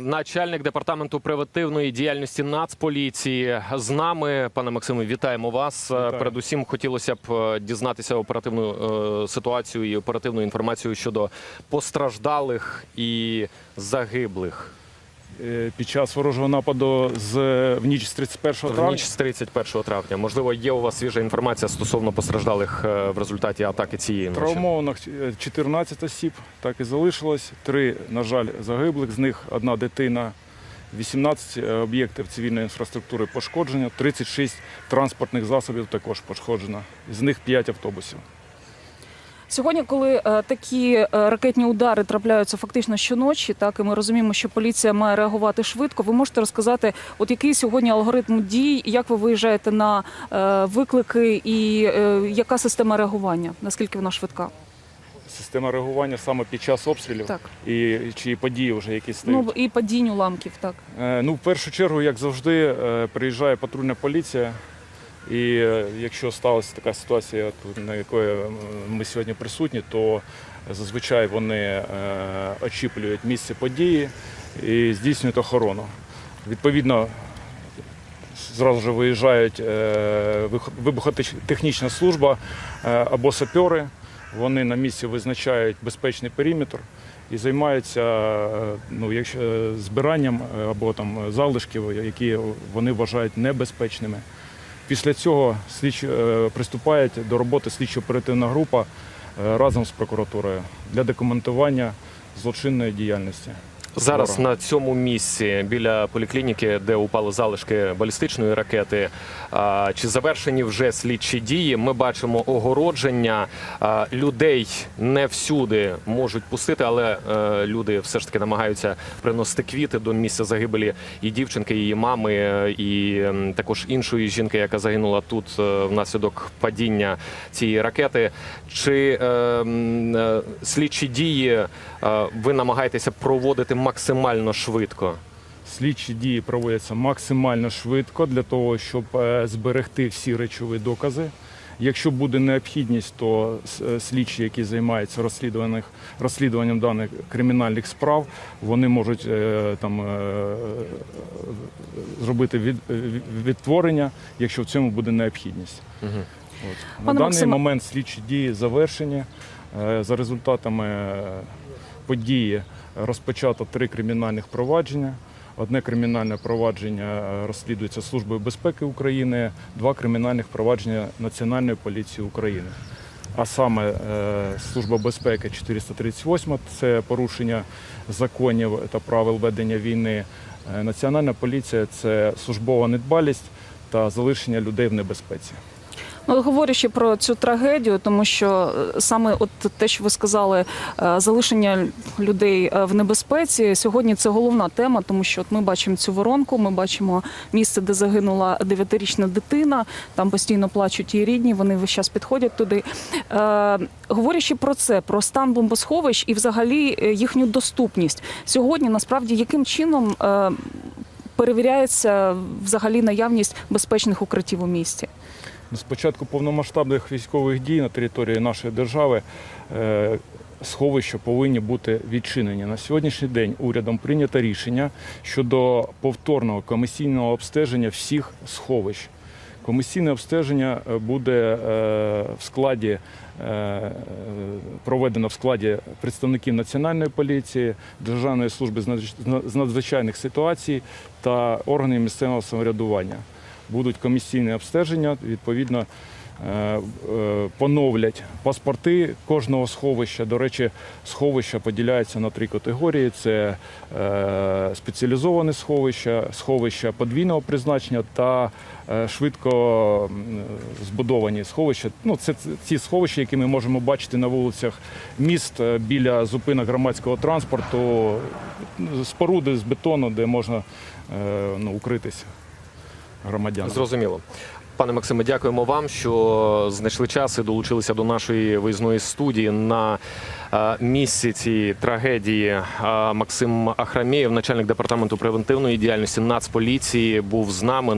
Начальник департаменту превентивної діяльності Нацполіції з нами, пане Максиме, вітаємо вас. Вітаю. Передусім, хотілося б е, дізнатися оперативну е, ситуацію і оперативну інформацію щодо постраждалих і загиблих Під час ворожого нападу з в ніч з 31 в травня ніч з 31 травня. Можливо, є у вас свіжа інформація стосовно постраждалих е, в результаті атаки цієї ночі. травмованих е, 14 осіб, так і залишилось. Три, на жаль, загиблих. З них одна дитина, 18 об'єктів цивільної інфраструктури пошкодження, 36 транспортних засобів також пошкоджено. З них 5 автобусів. Сьогодні, коли е, такі е, ракетні удари трапляються фактично щоночі, так і ми розуміємо, що поліція має реагувати швидко. Ви можете розказати, от який сьогодні алгоритм дій, як ви виїжджаєте на е, виклики, і яка система реагування? Наскільки вона швидка? Система реагування саме під час обстрілів Так і чи події вже якісь стають. ну і падінь уламків, так Е, Ну, в першу чергу, як завжди, е, приїжджає патрульна поліція. І е, якщо сталася така ситуація, на якої е, ми сьогодні присутні, то зазвичай вони е, очіплюють місце події і здійснюють охорону. Відповідно, зразу ж виїжджають вибухотехнічна служба або сапери. Вони на місці визначають безпечний периметр і займаються ну, якщо, збиранням або там залишків, які вони вважають небезпечними. Після цього слідчі е, приступають до роботи слідчо-оперативна група е, разом з прокуратурою для документування злочинної діяльності. Зараз на цьому місці біля поліклініки, де упали залишки балістичної ракети, чи завершені вже слідчі дії? Ми бачимо огородження. Людей не всюди можуть пустити, але е, люди все ж таки намагаються приносити квіти до місця загибелі і дівчинки, і її мами, е, і також іншої жінки, яка загинула тут е, внаслідок падіння цієї ракети. Чи слідчі дії ви намагаєтеся проводити максимально швидко? Слідчі дії проводяться максимально швидко для того, щоб е, зберегти всі речові докази. Якщо буде необхідність, то е, слідчі, які займаються розслідуванням, розслідуванням даних кримінальних справ, вони можуть е, там зробити від, від- відтворення, якщо в цьому буде необхідність. Угу. От. На Пане даний Максиме- момент слідчі дії завершені. За результатами події розпочато три кримінальних провадження. Одне кримінальне провадження е, розслідується Службою безпеки України, два кримінальних провадження Національної поліції України. А саме е, Служба безпеки 438 це порушення законів та правил ведення війни. Е, Національна поліція це службова недбалість та залишення людей в небезпеці. Ну, говорячи про цю трагедію, тому що е, саме от те, що ви сказали, е, залишення людей е, в небезпеці, сьогодні це головна тема, тому що от ми бачимо цю воронку, ми бачимо місце, де загинула дев'ятирічна дитина. Там постійно плачуть її рідні, вони весь час підходять туди. Говорячи про це, про стан бомбосховищ і взагалі їхню доступність сьогодні, насправді, яким чином перевіряється взагалі наявність безпечних укриттів у місті? З початку повномасштабних військових дій на території нашої держави е, сховища повинні бути відчинені. На сьогоднішній день урядом прийнято рішення щодо повторного комісійного обстеження всіх сховищ. Комісійне обстеження е, буде е, в складі проведено в складі представників Національної поліції, Державної служби з надзвичайних ситуацій та органів місцевого самоврядування будуть комісійні обстеження, відповідно е, е, поновлять паспорти кожного сховища. До речі, сховища поділяються на три категорії: це е, спеціалізоване сховища, сховища подвійного призначення та швидко збудовані сховища. Ну, це ці сховища, які ми можемо бачити на вулицях міст біля зупинок громадського транспорту, споруди з бетону, де можна ну, укритися громадянам. Зрозуміло. Пане Максиме, дякуємо вам, що знайшли час і долучилися до нашої виїзної студії на е, місці цієї трагедії. Е, Максим Ахрамєєв, начальник департаменту превентивної діяльності Нацполіції, був з нами.